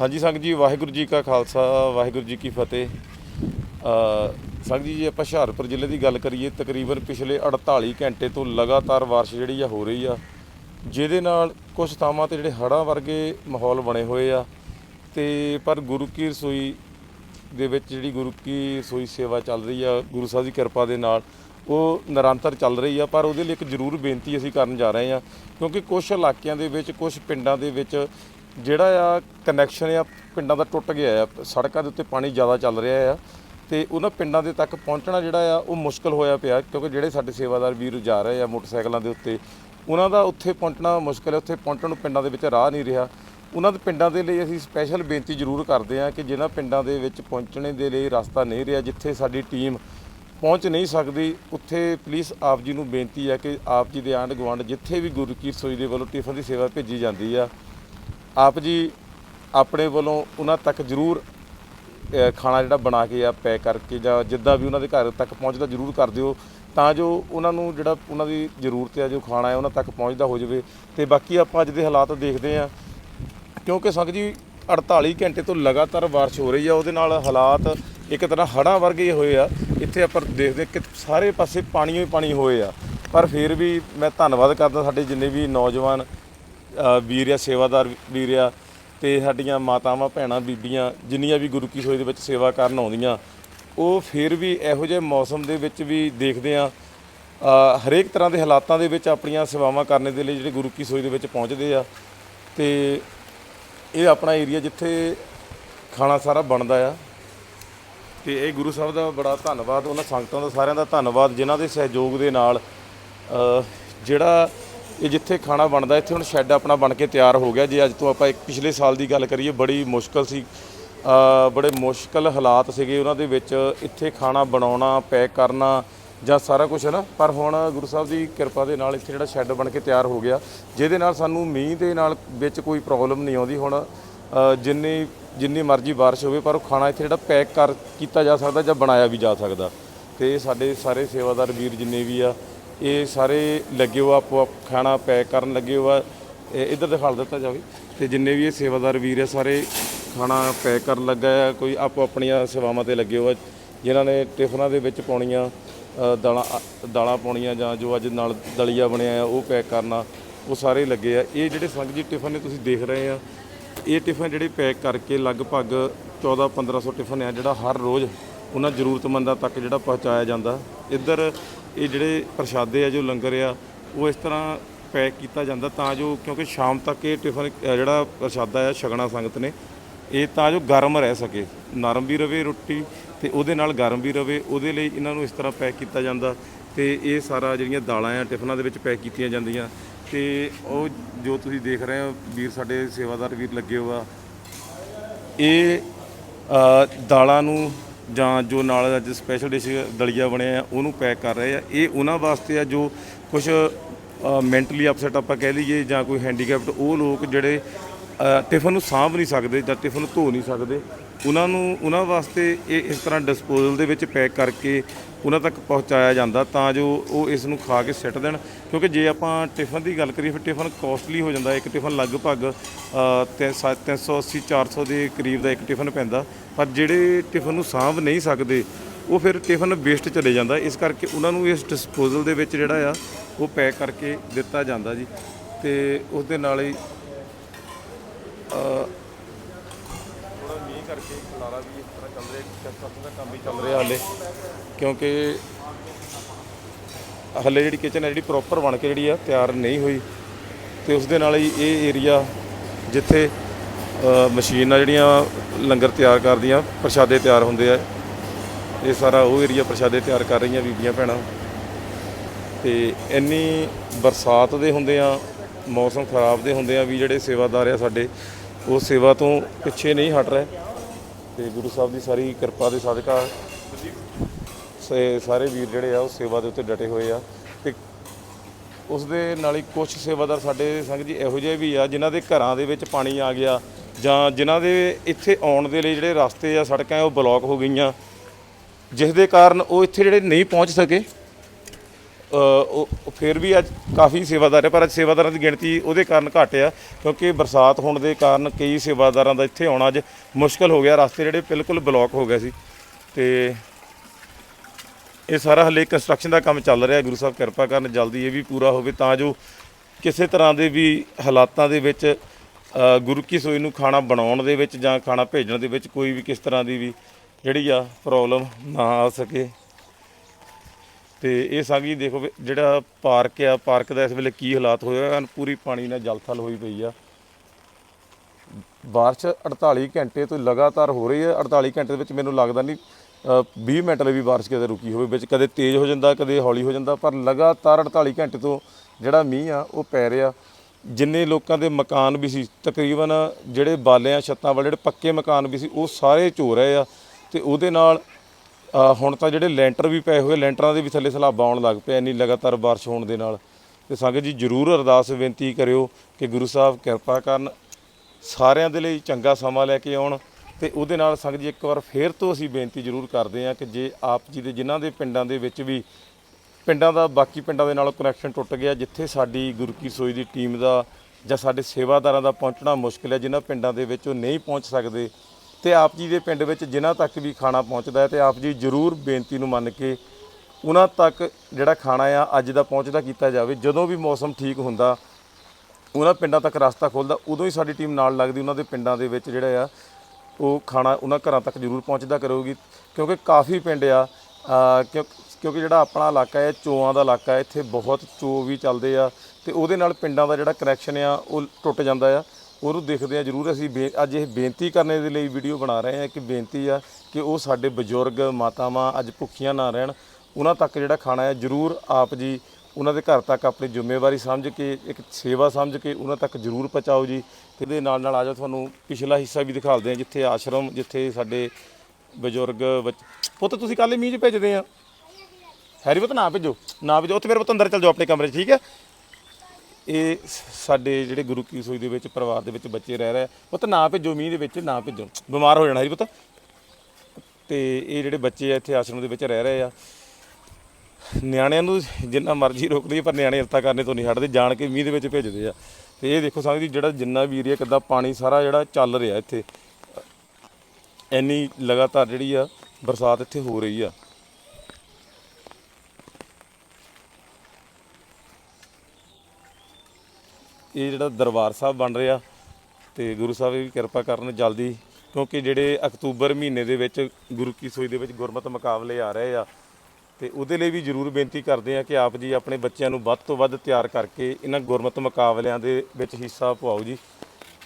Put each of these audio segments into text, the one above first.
ਹਾਂਜੀ ਸੰਗ ਜੀ, ਵਾਹਿਗੁਰੂ ਜੀ ਕਾ ਖਾਲਸਾ, ਵਾਹਿਗੁਰੂ ਜੀ ਕੀ ਫਤਿਹ। ਸੰਗ ਜੀ, ਜੇ ਆਪਾਂ ਹੁਸ਼ਿਆਰਪੁਰ ਜ਼ਿਲ੍ਹੇ ਦੀ ਗੱਲ ਕਰੀਏ, ਤਕਰੀਬਨ ਪਿਛਲੇ 48 ਘੰਟੇ ਤੋਂ ਲਗਾਤਾਰ ਬਾਰਿਸ਼ ਜਿਹੜੀ ਆ ਹੋ ਰਹੀ ਆ, ਜਿਹਦੇ ਨਾਲ ਕੁਝ ਥਾਵਾਂ ਤੇ ਜਿਹੜੇ ਹੜ੍ਹਾਂ ਵਰਗੇ ਮਾਹੌਲ ਬਣੇ ਹੋਏ ਆ। ਤੇ ਪਰ ਗੁਰੂ ਕੀ ਰਸੋਈ ਦੇ ਵਿੱਚ ਜਿਹੜੀ ਗੁਰੂ ਕੀ ਰਸੋਈ ਸੇਵਾ ਚੱਲ ਰਹੀ ਆ, ਗੁਰੂ ਸਾਹਿਬ ਦੀ ਕਿਰਪਾ ਦੇ ਨਾਲ ਉਹ ਨਿਰੰਤਰ ਚੱਲ ਰਹੀ ਆ, ਪਰ ਉਹਦੇ ਲਈ ਇੱਕ ਜ਼ਰੂਰ ਬੇਨਤੀ ਅਸੀਂ ਕਰਨ ਜਾ ਰਹੇ ਆ, ਕਿਉਂਕਿ ਕੁਝ ਇਲਾਕਿਆਂ ਦੇ ਵਿੱਚ ਕੁਝ ਪਿੰਡਾਂ ਦੇ ਵਿੱਚ ਜਿਹੜਾ ਆ ਕਨੈਕਸ਼ਨ ਆ ਪਿੰਡਾਂ ਦਾ ਟੁੱਟ ਗਿਆ ਆ, ਸੜਕਾਂ ਦੇ ਉੱਤੇ ਪਾਣੀ ਜ਼ਿਆਦਾ ਚੱਲ ਰਿਹਾ ਆ ਤੇ ਉਹਨਾਂ ਪਿੰਡਾਂ ਦੇ ਤੱਕ ਪਹੁੰਚਣਾ ਜਿਹੜਾ ਆ, ਉਹ ਮੁਸ਼ਕਲ ਹੋਇਆ ਪਿਆ ਕਿਉਂਕਿ ਜਿਹੜੇ ਸਾਡੇ ਸੇਵਾਦਾਰ ਵੀਰ ਜਾ ਰਹੇ ਆ ਮੋਟਰਸਾਈਕਲਾਂ ਦੇ ਉੱਤੇ, ਉਹਨਾਂ ਦਾ ਉੱਥੇ ਪਹੁੰਚਣਾ ਮੁਸ਼ਕਲ ਹੈ ਉੱਥੇ ਪਹੁੰਚਣ ਨੂੰ ਪਿੰਡਾਂ ਦੇ ਵਿੱਚ ਰਾਹ ਨਹੀਂ ਰਿਹਾ। ਉਹਨਾਂ ਦੇ ਪਿੰਡਾਂ ਦੇ ਲਈ ਅਸੀਂ ਸਪੈਸ਼ਲ ਬੇਨਤੀ ਜ਼ਰੂਰ ਕਰਦੇ ਹਾਂ ਕਿ ਜਿਨ੍ਹਾਂ ਪਿੰਡਾਂ ਦੇ ਵਿੱਚ ਪਹੁੰਚਣੇ ਦੇ ਲਈ ਰਸਤਾ ਨਹੀਂ ਰਿਹਾ, ਜਿੱਥੇ ਸਾਡੀ ਟੀਮ ਪਹੁੰਚ ਨਹੀਂ ਸਕਦੀ, ਉੱਥੇ ਪੁਲਿਸ ਆਪ ਜੀ ਨੂੰ ਬੇਨਤੀ ਹੈ ਕਿ ਆਪ ਜੀ ਦੇ ਆਂਢ ਗੁਆਂਢ ਜਿੱਥੇ ਵੀ ਗੁਰੂ ਕੀ ਰਸੋਈ ਦੇ ਵੱਲੋਂ ਟਿਫਨ ਦੀ ਸੇਵਾ ਭੇਜੀ ਜਾਂਦੀ ਆ ਆਪ ਜੀ ਆਪਣੇ ਵੱਲੋਂ ਉਹਨਾਂ ਤੱਕ ਜ਼ਰੂਰ ਖਾਣਾ ਜਿਹੜਾ ਬਣਾ ਕੇ ਆ ਪੈਕ ਕਰਕੇ ਜਾਂ ਜਿੱਦਾਂ ਵੀ ਉਹਨਾਂ ਦੇ ਘਰ ਤੱਕ ਪਹੁੰਚਦਾ ਜ਼ਰੂਰ ਕਰ ਦਿਓ। ਤਾਂ ਜੋ ਉਹਨਾਂ ਨੂੰ ਜਿਹੜਾ ਉਹਨਾਂ ਦੀ ਜ਼ਰੂਰਤ ਹੈ, ਜੋ ਖਾਣਾ ਹੈ, ਉਹਨਾਂ ਤੱਕ ਪਹੁੰਚਦਾ ਹੋ ਜਾਵੇ। ਤੇ ਬਾਕੀ ਆਪਾਂ ਅੱਜ ਦੇ ਹਾਲਾਤ ਦੇਖਦੇ ਆ ਕਿਉਂਕਿ ਸੰਗ ਜੀ 48 ਘੰਟੇ ਤੋਂ ਲਗਾਤਾਰ ਬਾਰਿਸ਼ ਹੋ ਰਹੀ ਆ। ਉਹਦੇ ਨਾਲ ਹਾਲਾਤ ਇੱਕ ਤਰ੍ਹਾਂ ਹੜ੍ਹਾਂ ਵਰਗੇ ਹੋਏ ਆ। ਇੱਥੇ ਆਪਾਂ ਦੇਖਦੇ ਕਿ ਸਾਰੇ ਪਾਸੇ ਪਾਣੀ ਹੀ ਪਾਣੀ ਹੋਏ ਆ। ਪਰ ਫਿਰ ਵੀ ਮੈਂ ਧੰਨਵਾਦ ਕਰਦਾ ਸਾਡੇ ਜਿੰਨੇ ਵੀ ਨੌਜਵਾਨ ਵੀਰ ਆ, ਸੇਵਾਦਾਰ ਵੀਰ ਆ, ਤੇ ਸਾਡੀਆਂ ਮਾਤਾਵਾਂ, ਭੈਣਾਂ, ਬੀਬੀਆਂ ਜਿੰਨੀਆਂ ਵੀ ਗੁਰੂ ਕੀ ਸੋਈ ਦੇ ਵਿੱਚ ਸੇਵਾ ਕਰਨ ਆਉਂਦੀਆਂ, ਉਹ ਫਿਰ ਵੀ ਇਹੋ ਜਿਹੇ ਮੌਸਮ ਦੇ ਵਿੱਚ ਵੀ ਦੇਖਦੇ ਆ। ਹਰੇਕ ਤਰ੍ਹਾਂ ਦੇ ਹਾਲਾਤਾਂ ਦੇ ਵਿੱਚ ਆਪਣੀਆਂ ਸੇਵਾਵਾਂ ਕਰਨ ਦੇ ਲਈ ਜਿਹੜੇ ਗੁਰੂ ਕੀ ਸੋਈ ਦੇ ਵਿੱਚ ਪਹੁੰਚਦੇ ਆ, ਤੇ ਇਹ ਆਪਣਾ ਏਰੀਆ ਜਿੱਥੇ ਖਾਣਾ ਸਾਰਾ ਬਣਦਾ ਆ। ਤੇ ਇਹ ਗੁਰੂ ਸਾਹਿਬ ਦਾ ਬੜਾ ਧੰਨਵਾਦ, ਉਹਨਾਂ ਸੰਗਤਾਂ ਦਾ ਸਾਰਿਆਂ ਦਾ ਧੰਨਵਾਦ, ਜਿਨ੍ਹਾਂ ਦੇ ਸਹਿਯੋਗ ਦੇ ਨਾਲ ਜਿਹੜਾ ਇਹ ਜਿੱਥੇ ਖਾਣਾ ਬਣਦਾ, ਇੱਥੇ ਹੁਣ ਸ਼ੈੱਡ ਆਪਣਾ ਬਣ ਕੇ ਤਿਆਰ ਹੋ ਗਿਆ। ਜੇ ਅੱਜ ਤੋਂ ਆਪਾਂ ਇੱਕ ਪਿਛਲੇ ਸਾਲ ਦੀ ਗੱਲ ਕਰੀਏ, ਬੜੀ ਮੁਸ਼ਕਲ ਸੀ। ਬੜੇ ਮੁਸ਼ਕਲ ਹਾਲਾਤ ਸੀਗੇ ਉਹਨਾਂ ਦੇ ਵਿੱਚ। ਇੱਥੇ ਖਾਣਾ ਬਣਾਉਣਾ, ਪੈਕ ਕਰਨਾ ਜਾਂ ਸਾਰਾ ਕੁਝ ਹੈ ਨਾ। ਪਰ ਹੁਣ ਗੁਰੂ ਸਾਹਿਬ ਦੀ ਕਿਰਪਾ ਦੇ ਨਾਲ ਇੱਥੇ ਜਿਹੜਾ ਸ਼ੈੱਡ ਬਣ ਕੇ ਤਿਆਰ ਹੋ ਗਿਆ, ਜਿਹਦੇ ਨਾਲ ਸਾਨੂੰ ਮੀਂਹ ਦੇ ਨਾਲ ਵਿੱਚ ਕੋਈ ਪ੍ਰੋਬਲਮ ਨਹੀਂ ਆਉਂਦੀ। ਹੁਣ ਜਿੰਨੀ ਜਿੰਨੀ ਮਰਜ਼ੀ ਬਾਰਿਸ਼ ਹੋਵੇ, ਪਰ ਉਹ ਖਾਣਾ ਇੱਥੇ ਜਿਹੜਾ ਪੈਕ ਕਰ, ਕੀਤਾ ਜਾ ਸਕਦਾ ਜਾਂ ਬਣਾਇਆ ਵੀ ਜਾ ਸਕਦਾ। ਤੇ ਸਾਡੇ ਸਾਰੇ ਸੇਵਾਦਾਰ ਵੀਰ ਜਿੰਨੇ ਵੀ ਆ ਇਹ ਸਾਰੇ ਲੱਗੇ ਹੋ ਆਪੋ ਆਪ ਖਾਣਾ ਪੈਕ ਕਰਨ ਲੱਗੇ ਹੋ ਆ। ਇਹ ਇੱਧਰ ਦਿਖਾ ਦਿੱਤਾ ਜਾਵੇ। ਤੇ ਜਿੰਨੇ ਵੀ ਇਹ ਸੇਵਾਦਾਰ ਵੀਰ ਆ, ਸਾਰੇ ਖਾਣਾ ਪੈਕ ਕਰਨ ਲੱਗਾ ਆ। ਕੋਈ ਆਪੋ ਆਪਣੀਆਂ ਸੇਵਾਵਾਂ ਤੇ ਲੱਗੇ ਹੋ ਆ, ਜਿਨ੍ਹਾਂ ਨੇ ਟਿਫਨਾਂ ਦੇ ਵਿੱਚ ਪਾਉਣੀਆਂ ਦਾਲਾਂ ਦਾਲਾਂ ਪਾਉਣੀਆਂ ਜਾਂ ਜੋ ਅੱਜ ਨਾਲ ਦਲੀਆ ਬਣਿਆ ਆ, ਉਹ ਪੈਕ ਕਰਨਾ, ਉਹ ਸਾਰੇ ਲੱਗੇ ਆ। ਇਹ ਜਿਹੜੇ ਸੰਗ ਜੀ ਟਿਫਨ ਨੇ, ਤੁਸੀਂ ਦੇਖ ਰਹੇ ਆ, ਇਹ ਟਿਫਨ ਜਿਹੜੇ ਪੈਕ ਕਰਕੇ ਲਗਭਗ 14 1500 ਟਿਫਨ ਆ, ਜਿਹੜਾ ਹਰ ਰੋਜ਼ ਉਹਨਾਂ ਜ਼ਰੂਰਤਮੰਦਾਂ ਤੱਕ ਜਿਹੜਾ ਪਹੁੰਚਾਇਆ ਜਾਂਦਾ। ਇੱਧਰ ਇਹ ਜਿਹੜੇ ਪ੍ਰਸ਼ਾਦੇ ਆ, ਜੋ ਲੰਗਰ ਆ, ਉਹ ਇਸ ਤਰ੍ਹਾਂ ਪੈਕ ਕੀਤਾ ਜਾਂਦਾ ਤਾਂ ਜੋ ਕਿਉਂਕਿ ਸ਼ਾਮ ਤੱਕ ਇਹ ਟਿਫਨ ਜਿਹੜਾ ਪ੍ਰਸ਼ਾਦਾ ਆ, ਛਕਣਾ ਸੰਗਤ ਨੇ, ਇਹ ਤਾਂ ਜੋ ਗਰਮ ਰਹਿ ਸਕੇ। ਨਰਮ ਵੀ ਰਵੇ ਰੋਟੀ ਤੇ ਉਹਦੇ ਨਾਲ ਗਰਮ ਵੀ ਰਵੇ, ਉਹਦੇ ਲਈ ਇਹਨਾਂ ਨੂੰ ਇਸ ਤਰ੍ਹਾਂ ਪੈਕ ਕੀਤਾ ਜਾਂਦਾ ਤੇ ਇਹ ਸਾਰਾ ਜਿਹੜੀਆਂ ਦਾਲਾਂ ਆ, ਟਿਫਨਾਂ ਦੇ ਵਿੱਚ ਪੈਕ ਕੀਤੀਆਂ ਜਾਂਦੀਆਂ ਤੇ ਉਹ ਜੋ ਤੁਸੀਂ ਦੇਖ ਰਹੇ ਹੋ, ਵੀਰ ਸਾਡੇ ਸੇਵਾਦਾਰ ਵੀਰ ਲੱਗੇ ਹੋਆ ਇਹ ਦਾਲਾਂ ਨੂੰ ਜਾਂ ਜੋ ਨਾਲ ਅੱਜ ਸਪੈਸ਼ਲ ਡਿਸ਼ ਦਲੀਆ ਬਣਿਆ ਆ, ਉਹਨੂੰ ਪੈਕ ਕਰ ਰਹੇ ਆ। ਇਹ ਉਹਨਾਂ ਵਾਸਤੇ ਆ ਜੋ ਕੁਝ ਮੈਂਟਲੀ ਅਪਸੈਟ ਆਪਾਂ ਕਹਿ ਲਈਏ ਜਾਂ ਕੋਈ ਹੈਂਡੀਕੈਪਡ ਉਹ ਲੋਕ ਜਿਹੜੇ ਟਿਫਨ ਨੂੰ ਸਾਂਭ ਨਹੀਂ ਸਕਦੇ ਜਾਂ ਟਿਫਨ ਨੂੰ ਧੋ ਨਹੀਂ ਸਕਦੇ। ਉਹਨਾਂ ਨੂੰ ਉਹਨਾਂ ਵਾਸਤੇ ਇਹ ਇਸ ਤਰ੍ਹਾਂ ਡਿਸਪੋਜ਼ਲ ਦੇ ਵਿੱਚ ਪੈਕ ਕਰਕੇ ਉਹਨਾਂ ਤੱਕ ਪਹੁੰਚਾਇਆ ਜਾਂਦਾ ਤਾਂ ਜੋ ਉਹ ਇਸ ਨੂੰ ਖਾ ਕੇ ਸਿੱਟ ਦੇਣ। ਕਿਉਂਕਿ ਜੇ ਆਪਾਂ ਟਿਫਨ ਦੀ ਗੱਲ ਕਰੀਏ ਫਿਰ ਟਿਫਨ ਕੋਸਟਲੀ ਹੋ ਜਾਂਦਾ। ਇੱਕ ਟਿਫਨ ਲਗਭਗ ਅ, ਤਿੰਨ ਸੱਤ- 380 400 ਦੇ ਕਰੀਬ ਦਾ ਇੱਕ ਟਿਫਨ ਪੈਂਦਾ। ਪਰ ਜਿਹੜੇ ਟਿਫਨ ਨੂੰ ਸਾਂਭ ਨਹੀਂ ਸਕਦੇ ਉਹ ਫਿਰ ਟਿਫਨ ਵੇਸਟ ਚਲੇ ਜਾਂਦਾ। ਇਸ ਕਰਕੇ ਉਹਨਾਂ ਨੂੰ ਇਸ ਡਿਸਪੋਜ਼ਲ ਦੇ ਵਿੱਚ ਜਿਹੜਾ ਆ ਉਹ ਪੈਕ ਕਰਕੇ ਦਿੱਤਾ ਜਾਂਦਾ ਜੀ। ਤੇ ਉਸ ਦੇ ਨਾਲ ਹੀ ਥੋੜਾ ਮੀਂਹ ਕਰਕੇ ਖਲਾਰਾ ਵੀ ਇਸ ਤਰ੍ਹਾਂ ਚੱਲ ਰਿਹਾ ਕੰਸਟਰਕਸ਼ਨ ਦਾ ਕੰਮ ਵੀ ਚੱਲ ਰਿਹਾ ਹਾਲੇ, ਕਿਉਂਕਿ ਹਾਲੇ ਜਿਹੜੀ ਕਿਚਨ ਹੈ ਜਿਹੜੀ ਪ੍ਰੋਪਰ ਬਣ ਕੇ ਜਿਹੜੀ ਆ, ਤਿਆਰ ਨਹੀਂ ਹੋਈ ਤੇ ਉਸ ਦੇ ਨਾਲ ਹੀ ਇਹ ਏਰੀਆ ਜਿੱਥੇ ਮਸ਼ੀਨਾਂ ਜਿਹੜੀਆਂ ਲੰਗਰ ਤਿਆਰ ਕਰਦੀਆਂ, ਪ੍ਰਸ਼ਾਦੇ ਤਿਆਰ ਹੁੰਦੇ ਆ, ਇਹ ਸਾਰਾ ਉਹ ਏਰੀਆ ਪ੍ਰਸ਼ਾਦੇ ਤਿਆਰ ਕਰ ਰਹੀਆਂ ਬੀਬੀਆਂ ਭੈਣਾਂ। ਤੇ ਇੰਨੀ ਬਰਸਾਤ ਦੇ ਹੁੰਦੇ ਆ, ਮੌਸਮ ਖਰਾਬ ਦੇ ਹੁੰਦੇ ਆ ਵੀ ਜਿਹੜੇ ਸੇਵਾਦਾਰ ਆ ਸਾਡੇ ਉਹ ਸੇਵਾ ਤੋਂ ਪਿੱਛੇ ਨਹੀਂ ਹਟ ਰਹੇ। ਤੇ ਗੁਰੂ ਸਾਹਿਬ ਦੀ ਸਾਰੀ ਕਿਰਪਾ ਦੇ ਸਦਕਾ ਸੇ- ਸਾਰੇ ਵੀਰ ਜਿਹੜੇ ਆ, ਉਹ ਸੇਵਾ ਦੇ ਉੱਤੇ ਡਟੇ ਹੋਏ ਆ। ਤੇ ਉਸ ਦੇ ਨਾਲ ਹੀ ਕੁਝ ਸੇਵਾਦਾਰ ਸਾਡੇ ਸੰਗ ਜੀ ਇਹੋ ਜਿਹੇ ਵੀ ਆ, ਜਿਨ੍ਹਾਂ ਦੇ ਘਰਾਂ ਦੇ ਵਿੱਚ ਪਾਣੀ ਆ ਗਿਆ, ਜਾਂ ਜਿਨ੍ਹਾਂ ਦੇ ਇੱਥੇ ਆਉਣ ਦੇ ਲਈ ਜਿਹੜੇ ਰਸਤੇ ਆ ਸੜਕਾਂ ਉਹ ਬਲੌਕ ਹੋ ਗਈਆਂ। ਜਿਸ ਦੇ ਕਾਰਨ ਉਹ ਇੱਥੇ ਜਿਹੜੇ ਨਹੀਂ ਪਹੁੰਚ ਸਕੇ ਫਿਰ ਵੀ ਅੱਜ ਕਾਫੀ ਸੇਵਾਦਾਰ ਹੈ, ਪਰ ਅੱਜ ਸੇਵਾਦਾਰਾਂ ਦੀ ਗਿਣਤੀ ਉਹਦੇ ਕਾਰਨ ਘੱਟ ਆ, ਕਿਉਂਕਿ ਬਰਸਾਤ ਹੋਣ ਦੇ ਕਾਰਨ ਕਈ ਸੇਵਾਦਾਰਾਂ ਦਾ ਇੱਥੇ ਆਉਣਾ ਅੱਜ ਮੁਸ਼ਕਲ ਹੋ ਗਿਆ, ਰਸਤੇ ਜਿਹੜੇ ਬਿਲਕੁਲ ਬਲੌਕ ਹੋ ਗਏ ਸੀ। ਤੇ ਇਹ ਸਾਰਾ ਹਲੇ ਕੰਸਟਰਕਸ਼ਨ ਦਾ ਕੰਮ ਚੱਲ ਰਿਹਾ, ਗੁਰੂ ਸਾਹਿਬ ਕਿਰਪਾ ਕਰਨ ਜਲਦੀ ਇਹ ਵੀ ਪੂਰਾ ਹੋਵੇ, ਤਾਂ ਜੋ ਕਿਸੇ ਤਰ੍ਹਾਂ ਦੇ ਵੀ ਹਾਲਾਤਾਂ ਦੇ ਵਿੱਚ ਗੁਰੂ ਕੀ ਸੋਈ ਨੂੰ ਖਾਣਾ ਬਣਾਉਣ ਦੇ ਵਿੱਚ ਜਾਂ ਖਾਣਾ ਭੇਜਣ ਦੇ ਵਿੱਚ ਕੋਈ ਵੀ ਕਿਸ ਤਰ੍ਹਾਂ ਦੀ ਵੀ ਜਿਹੜੀ ਆ ਪ੍ਰੋਬਲਮ ਨਾ ਆ ਸਕੇ। ਤੇ ਇਹ ਸੰਗ ਦੇਖੋ ਵੀ ਜਿਹੜਾ ਪਾਰਕ ਆ ਪਾਰਕ ਦਾ ਇਸ ਵੇਲੇ ਕੀ ਹਾਲਾਤ ਹੋਏ ਹਨ ਪੂਰੀ ਪਾਣੀ ਨਾਲ ਜਲਥਲ ਹੋਈ ਪਈ ਆ। ਬਾਰਿਸ਼ 48 ਘੰਟੇ ਤੋਂ ਲਗਾਤਾਰ ਹੋ ਰਹੀ ਹੈ। 48 ਘੰਟੇ ਦੇ ਵਿੱਚ ਮੈਨੂੰ ਲੱਗਦਾ ਨਹੀਂ ਅ, 20 ਮਿੰਟ ਲਈ ਵੀ ਬਾਰਿਸ਼ ਕਿਤੇ ਰੁਕੀ ਹੋਵੇ। ਵਿੱਚ ਕਦੇ ਤੇਜ਼ ਹੋ ਜਾਂਦਾ ਕਦੇ ਹੌਲੀ ਹੋ ਜਾਂਦਾ ਪਰ ਲਗਾਤਾਰ 48 ਘੰਟੇ ਤੋਂ ਜਿਹੜਾ ਮੀਂਹ ਆ ਉਹ ਪੈ ਰਿਹਾ। ਜਿੰਨੇ ਲੋਕਾਂ ਦੇ ਮਕਾਨ ਵੀ ਸੀ ਤਕਰੀਬਨ ਜਿਹੜੇ ਬਾਲਿਆਂ ਛੱਤਾਂ ਵਾਲੇ ਜਿਹੜੇ ਪੱਕੇ ਮਕਾਨ ਵੀ ਸੀ ਉਹ ਸਾਰੇ ਝੋ ਰਹੇ ਆ। ਤੇ ਉਹਦੇ ਨਾਲ ਹੁਣ ਤਾਂ ਜਿਹੜੇ ਲੈਂਟਰ ਵੀ ਪਏ ਹੋਏ, ਲੈਂਟਰਾਂ ਦੇ ਵੀ ਥੱਲੇ ਸਲਾਬਾਂ ਆਉਣ ਲੱਗ ਪਿਆ ਇੰਨੀ ਲਗਾਤਾਰ ਬਾਰਿਸ਼ ਹੋਣ ਦੇ ਨਾਲ। ਤੇ ਸੰਗਤ ਜੀ ਜਰੂਰ ਅਰਦਾਸ ਬੇਨਤੀ ਕਰਿਓ ਕਿ ਗੁਰੂ ਸਾਹਿਬ ਕਿਰਪਾ ਕਰਨ, ਸਾਰਿਆਂ ਦੇ ਲਈ ਚੰਗਾ ਸਮਾਂ ਲੈ ਕੇ ਆਉਣ ਤੇ ਉਹਦੇ ਨਾਲ ਸੰਗਤ ਜੀ ਇੱਕ ਵਾਰ ਫੇਰ ਤੋਂ ਅਸੀਂ ਬੇਨਤੀ ਜ਼ਰੂਰ ਕਰਦੇ ਹਾਂ ਕਿ ਜੇ ਆਪ ਜੀ ਦੇ ਜਿਨ੍ਹਾਂ ਦੇ ਪਿੰਡਾਂ ਦੇ ਵਿੱਚ ਵੀ ਪਿੰਡਾਂ ਦਾ, ਬਾਕੀ ਪਿੰਡਾਂ ਦੇ ਨਾਲ ਕਨੈਕਸ਼ਨ ਟੁੱਟ ਗਿਆ, ਜਿੱਥੇ ਸਾਡੀ ਗੁਰੂ ਕੀ ਸੋਈ ਦੀ ਟੀਮ ਦਾ ਜਾਂ ਸਾਡੇ ਸੇਵਾਦਾਰਾਂ ਦਾ ਪਹੁੰਚਣਾ ਮੁਸ਼ਕਿਲ ਹੈ, ਜਿਨ੍ਹਾਂ ਪਿੰਡਾਂ ਦੇ ਵਿੱਚ ਉਹ ਨਹੀਂ ਪਹੁੰਚ ਸਕਦੇ ਤੇ ਆਪ ਜੀ ਦੇ ਪਿੰਡ ਵਿੱਚ ਜਿਨ੍ਹਾਂ ਤੱਕ ਵੀ ਖਾਣਾ ਪਹੁੰਚਦਾ ਹੈ ਤੇ ਆਪ ਜੀ ਜ਼ਰੂਰ ਬੇਨਤੀ ਨੂੰ ਮੰਨ ਕੇ ਉਹਨਾਂ ਤੱਕ ਜਿਹੜਾ ਖਾਣਾ ਆ ਅੱਜ ਦਾ ਪਹੁੰਚਦਾ ਕੀਤਾ ਜਾਵੇ। ਜਦੋਂ ਵੀ ਮੌਸਮ ਠੀਕ ਹੁੰਦਾ, ਉਹਨਾਂ ਪਿੰਡਾਂ ਤੱਕ ਰਸਤਾ ਖੁੱਲਦਾ, ਉਦੋਂ ਹੀ ਸਾਡੀ ਟੀਮ ਨਾਲ ਲੱਗਦੀ, ਉਹਨਾਂ ਦੇ ਪਿੰਡਾਂ ਦੇ ਵਿੱਚ ਜਿਹੜਾ ਆ, ਉਹ ਖਾਣਾ ਉਹਨਾਂ ਘਰਾਂ ਤੱਕ ਜ਼ਰੂਰ ਪਹੁੰਚਦਾ ਕਰੂਗੀ। ਕਿਉਂਕਿ ਕਾਫੀ ਪਿੰਡ ਆ ਕਿਉਂ- ਕਿਉਂਕਿ ਜਿਹੜਾ ਆਪਣਾ ਇਲਾਕਾ ਹੈ, ਚੋਆਂ ਦਾ ਇਲਾਕਾ ਹੈ, ਇੱਥੇ ਬਹੁਤ ਚੋ ਵੀ ਚੱਲਦੇ ਆ ਤੇ ਉਹਦੇ ਨਾਲ ਪਿੰਡਾਂ ਦਾ ਜਿਹੜਾ ਕਨੈਕਸ਼ਨ ਆ, ਉਹ ਟੁੱਟ ਜਾਂਦਾ ਆ। ਉਹਨੂੰ ਦੇਖਦੇ ਆ ਜ਼ਰੂਰ ਅਸੀਂ ਬੇ- ਅੱਜ ਇਹ ਬੇਨਤੀ ਕਰਨੇ ਦੇ ਲਈ ਵੀਡੀਓ ਬਣਾ ਰਹੇ ਹਾਂ ਕਿ ਬੇਨਤੀ ਆ ਕਿ ਉਹ ਸਾਡੇ ਬਜ਼ੁਰਗ ਮਾਤਾਵਾਂ ਅੱਜ ਭੁੱਖੀਆਂ ਨਾ ਰਹਿਣ। ਉਹਨਾਂ ਤੱਕ ਜਿਹੜਾ ਖਾਣਾ ਹੈ, ਜ਼ਰੂਰ ਆਪ ਜੀ ਉਹਨਾਂ ਦੇ ਘਰ ਤੱਕ ਆਪਣੀ ਜ਼ਿੰਮੇਵਾਰੀ ਸਮਝ ਕੇ, ਇੱਕ ਸੇਵਾ ਸਮਝ ਕੇ ਉਹਨਾਂ ਤੱਕ ਜ਼ਰੂਰ ਪਹੁੰਚਾਓ ਜੀ। ਤੇ ਇਹਦੇ ਨਾਲ ਨਾਲ ਆ ਜਾ ਤੁਹਾਨੂੰ ਪਿਛਲਾ ਹਿੱਸਾ ਵੀ ਦਿਖਾਲਦੇ ਆ ਜਿੱਥੇ ਆਸ਼ਰਮ, ਜਿੱਥੇ ਸਾਡੇ ਬਜ਼ੁਰਗ ਬੱਚ- ਪੁੱਤ ਤੁਸੀਂ ਕੱਲ ਮੀਂਹ 'ਚ ਭੇਜਦੇ ਆ। ਹੈਰੀ ਪੁੱਤ ਨਾ ਭੇਜੋ ਨਾ ਭੇਜੋ, ਉੱਥੇ ਮੇਰੇ ਪੁੱਤ ਅੰਦਰ ਚੱਲ ਜਾਓ ਆਪਣੇ ਕਮਰੇ 'ਚ, ਠੀਕ ਹੈ? ਇਹ ਸਾਡੇ ਜਿਹੜੇ ਗੁਰੂ ਕੀ ਸੋਈ ਦੇ ਵਿੱਚ ਪਰਿਵਾਰ ਦੇ ਵਿੱਚ ਬੱਚੇ ਰਹਿ ਰਹੇ ਆ। ਪੁੱਤ ਨਾ ਭੇਜੋ ਮੀਂਹ ਦੇ ਵਿੱਚ, ਨਾ ਭੇਜੋ। ਬਿਮਾਰ ਹੋ ਜਾਣਾ ਜੀ ਪੁੱਤ। ਤੇ ਇਹ ਜਿਹੜੇ ਬੱਚੇ ਆ ਇੱਥੇ ਆਸ਼ਰਮ ਦੇ ਵਿੱਚ ਰਹਿ ਰਹੇ ਆ। ਨਿਆਣਿਆਂ ਨੂੰ ਜਿੰਨਾ ਮਰਜ਼ੀ ਰੋਕ ਲਈਏ, ਪਰ ਨਿਆਣੇ ਇਰਤਾ ਕਰਨੇ ਤੋਂ ਨਹੀਂ ਹਟਦੇ। ਜਾਣ ਕੇ ਮੀਂਹ ਦੇ ਵਿੱਚ ਭੇਜਦੇ ਆ। ਤੇ ਇਹ ਦੇਖੋ ਸੰਗਤ ਜੀ ਜਿਹੜਾ ਜਿੰਨਾ ਵੀ ਏਰੀਆ ਕਿੱਦਾਂ ਪਾਣੀ ਸਾਰਾ ਜਿਹੜਾ ਚੱਲ ਰਿਹਾ ਇੱਥੇ। ਇੰਨੀ ਲਗਾਤਾਰ ਜਿਹੜੀ ਆ, ਬਰਸਾਤ ਇੱਥੇ ਹੋ ਰਹੀ ਆ। ਇਹ ਜਿਹੜਾ ਦਰਬਾਰ ਸਾਹਿਬ ਬਣ ਰਿਹਾ ਤੇ ਗੁਰੂ ਸਾਹਿਬ ਵੀ ਕਿਰਪਾ ਕਰਨ ਜਲਦੀ, ਕਿਉਂਕਿ ਜਿਹੜੇ ਅਕਤੂਬਰ ਮਹੀਨੇ ਦੇ ਵਿੱਚ ਗੁਰੂ ਕੀ ਸੋਈ ਦੇ ਵਿੱਚ ਗੁਰਮਤ ਮੁਕਾਬਲੇ ਆ ਰਹੇ ਆ, ਤੇ ਉਹਦੇ ਲਈ ਵੀ ਜ਼ਰੂਰ ਬੇਨਤੀ ਕਰਦੇ ਆ ਕਿ ਆਪ ਜੀ ਆਪਣੇ ਬੱਚਿਆਂ ਨੂੰ ਵੱਧ ਤੋਂ ਵੱਧ ਤਿਆਰ ਕਰਕੇ ਇਹਨਾਂ ਗੁਰਮਤ ਮੁਕਾਬਲਿਆਂ ਦੇ ਵਿੱਚ ਹਿੱਸਾ ਪਵਾਓ ਜੀ,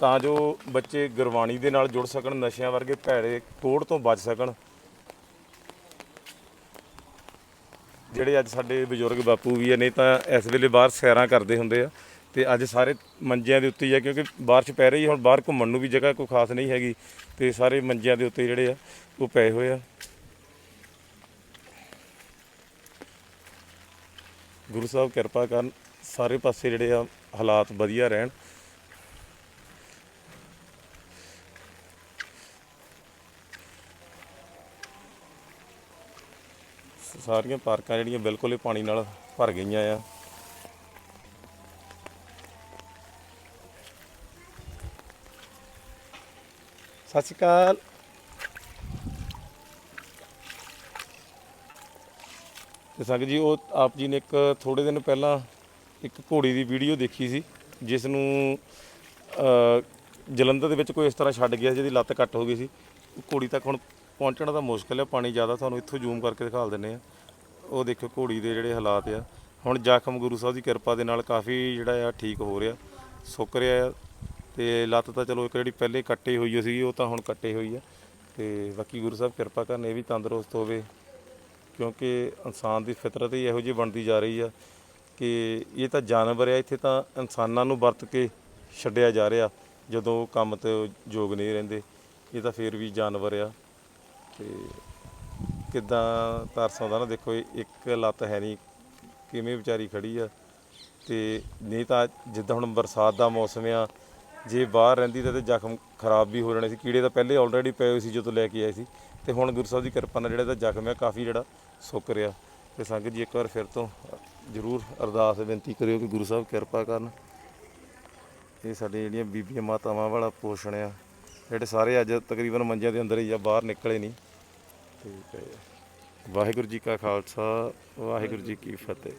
ਤਾਂ ਜੋ ਬੱਚੇ ਗੁਰਬਾਣੀ ਦੇ ਨਾਲ ਜੁੜ ਸਕਣ, ਨਸ਼ਿਆਂ ਵਰਗੇ ਭੈੜੇ ਕੋੜ ਤੋਂ ਬਚ ਸਕਣ। ਜਿਹੜੇ ਅੱਜ ਸਾਡੇ ਬਜ਼ੁਰਗ ਬਾਪੂ ਵੀ ਆ, ਨਹੀਂ ਤਾਂ ਇਸ ਵੇਲੇ ਬਾਹਰ ਸੈਰਾਂ ਕਰਦੇ ਹੁੰਦੇ ਆ। ਤੇ ਅੱਜ ਸਾਰੇ ਮੰਜਿਆਂ ਦੇ ਉੱਤੇ ਹੀ ਆ, ਕਿਉਂਕਿ ਬਾਰਿਸ਼ ਪੈ ਰਹੀ ਹੈ, ਹੁਣ ਬਾਹਰ ਘੁੰਮਣ ਨੂੰ ਵੀ ਜਗ੍ਹਾ ਕੋਈ ਖਾਸ ਨਹੀਂ ਹੈਗੀ ਤੇ ਸਾਰੇ ਮੰਜਿਆਂ ਦੇ ਉੱਤੇ ਜਿਹੜੇ ਆ, ਉਹ ਪਏ ਹੋਏ ਆ। ਗੁਰੂ ਸਾਹਿਬ ਕਿਰਪਾ ਕਰਨ, ਸਾਰੇ ਪਾਸੇ ਜਿਹੜੇ ਆ, ਹਾਲਾਤ ਵਧੀਆ ਰਹਿਣ। ਸਾਰੀਆਂ ਪਾਰਕਾਂ ਜਿਹੜੀਆਂ ਬਿਲਕੁਲ ਹੀ ਪਾਣੀ ਨਾਲ ਭਰ ਗਈਆਂ ਆ। ਸਤਿ ਸ਼੍ਰੀ ਅਕਾਲ ਤੇ ਸੰਗਤ ਜੀ, ਉਹ ਆਪ ਜੀ ਨੇ ਇੱਕ ਥੋੜੇ ਦਿਨ ਪਹਿਲਾਂ ਇੱਕ ਘੋੜੀ ਦੀ ਵੀਡੀਓ ਦੇਖੀ ਸੀ, ਜਿਸ ਨੂੰ ਜਲੰਧਰ ਦੇ ਵਿੱਚ ਕੋਈ ਇਸ ਤਰ੍ਹਾਂ ਛੱਡ ਗਿਆ ਜਿਹਦੀ ਲੱਤ ਕੱਟ ਹੋ ਗਈ ਸੀ। ਘੋੜੀ ਤੱਕ ਹੁਣ ਪਹੁੰਚਣਾ ਤਾਂ ਮੁਸ਼ਕਲ ਹੈ, ਪਾਣੀ ਜ਼ਿਆਦਾ ਤੁਹਾਨੂੰ ਇੱਥੋਂ ਜ਼ੂਮ ਕਰਕੇ ਦਿਖਾ ਦਿੰਨੇ ਆ ਉਹ ਦੇਖੋ ਘੋੜੀ ਦੇ ਜਿਹੜੇ ਹਾਲਾਤ ਆ। ਹੁਣ ਜ਼ਖਮ ਗੁਰੂ ਸਾਹਿਬ ਦੀ ਕਿਰਪਾ ਦੇ ਨਾਲ ਕਾਫੀ ਜਿਹੜਾ ਆ ਠੀਕ ਹੋ ਰਿਹਾ, ਸੁੱਕ ਰਿਹਾ ਆ। ਤੇ ਲੱਤ ਤਾਂ ਚਲੋ ਇੱਕ ਜਿਹੜੀ ਪਹਿਲੇ ਕੱਟੇ ਹੋਈ ਸੀ ਉਹ ਤਾਂ ਹੁਣ ਕੱਟੇ ਹੋਈ ਆ। ਤੇ ਬਾਕੀ ਗੁਰੂ ਸਾਹਿਬ ਕਿਰਪਾ ਕਰਨ, ਇਹ ਵੀ ਤੰਦਰੁਸਤ ਹੋਵੇ, ਕਿਉਂਕਿ ਇਨਸਾਨ ਦੀ ਫਿਤਰਤ ਹੀ ਇਹੋ ਜਿਹੀ ਬਣਦੀ ਜਾ ਰਹੀ ਆ ਕਿ ਇਹ ਤਾਂ ਜਾਨਵਰ ਆ, ਇੱਥੇ ਤਾਂ ਇਨਸਾਨਾਂ ਨੂੰ ਵਰਤ ਕੇ ਛੱਡਿਆ ਜਾ ਰਿਹਾ, ਜਦੋਂ ਕੰਮ ਤੇ ਯੋਗ ਨਹੀਂ ਰਹਿੰਦੇ। ਇਹ ਤਾਂ ਫੇਰ ਵੀ ਜਾਨਵਰ ਆ। ਤੇ ਕਿਦਾਂ ਤਰਸ ਆਉਂਦਾ ਨਾ, ਦੇਖੋ, ਇਹ ਇੱਕ ਲੱਤ ਹੈ ਨਹੀਂ, ਕਿਵੇਂ ਵਿਚਾਰੀ ਖੜੀ ਆ। ਤੇ ਨਹੀਂ ਤਾਂ ਜਿੱਦਾਂ ਹੁਣ ਬਰਸਾਤ ਦਾ ਮੌਸਮ ਆ ਜੇ ਬਾਹਰ ਰਹਿੰਦੀ ਤਾਂ ਤੇ ਜ਼ਖਮ ਖਰਾਬ ਵੀ ਹੋ ਜਾਣੇ ਸੀ। ਕੀੜੇ ਤਾਂ ਪਹਿਲੇ ਆਲਰੇਡੀ ਪਏ ਹੋਏ ਸੀ ਜਦੋਂ ਲੈ ਕੇ ਆਏ ਸੀ। ਤੇ ਹੁਣ ਗੁਰੂ ਸਾਹਿਬ ਦੀ ਕਿਰਪਾ ਨਾਲ ਜਿਹੜਾ ਇਹਦਾ ਜ਼ਖਮ ਆ, ਕਾਫੀ ਜਿਹੜਾ ਸੁੱਕ ਰਿਹਾ। ਤੇ ਸੰਗਤ ਜੀ ਇੱਕ ਵਾਰ ਫਿਰ ਤੋਂ ਜਰੂਰ ਅਰਦਾਸ ਬੇਨਤੀ ਕਰਿਓ ਕਿ ਗੁਰੂ ਸਾਹਿਬ ਕਿਰਪਾ ਕਰਨ। ਇਹ ਸਾਡੇ ਜਿਹੜੀਆਂ ਬੀਬੀਆਂ ਮਾਤਾਵਾਂ ਵਾਲਾ ਪੋਸ਼ਣ ਆ, ਜਿਹੜੇ ਸਾਰੇ ਅੱਜ ਤਕਰੀਬਨ ਮੰਜਿਆਂ ਦੇ ਅੰਦਰ ਹੀ ਆ, ਬਾਹਰ ਨਿਕਲੇ ਨਹੀਂ। ਠੀਕ ਹੈ ਵਾਹਿਗੁਰੂ ਜੀ ਕਾ ਖਾਲਸਾ, ਵਾਹਿਗੁਰੂ ਜੀ ਕੀ ਫਤਿਹ।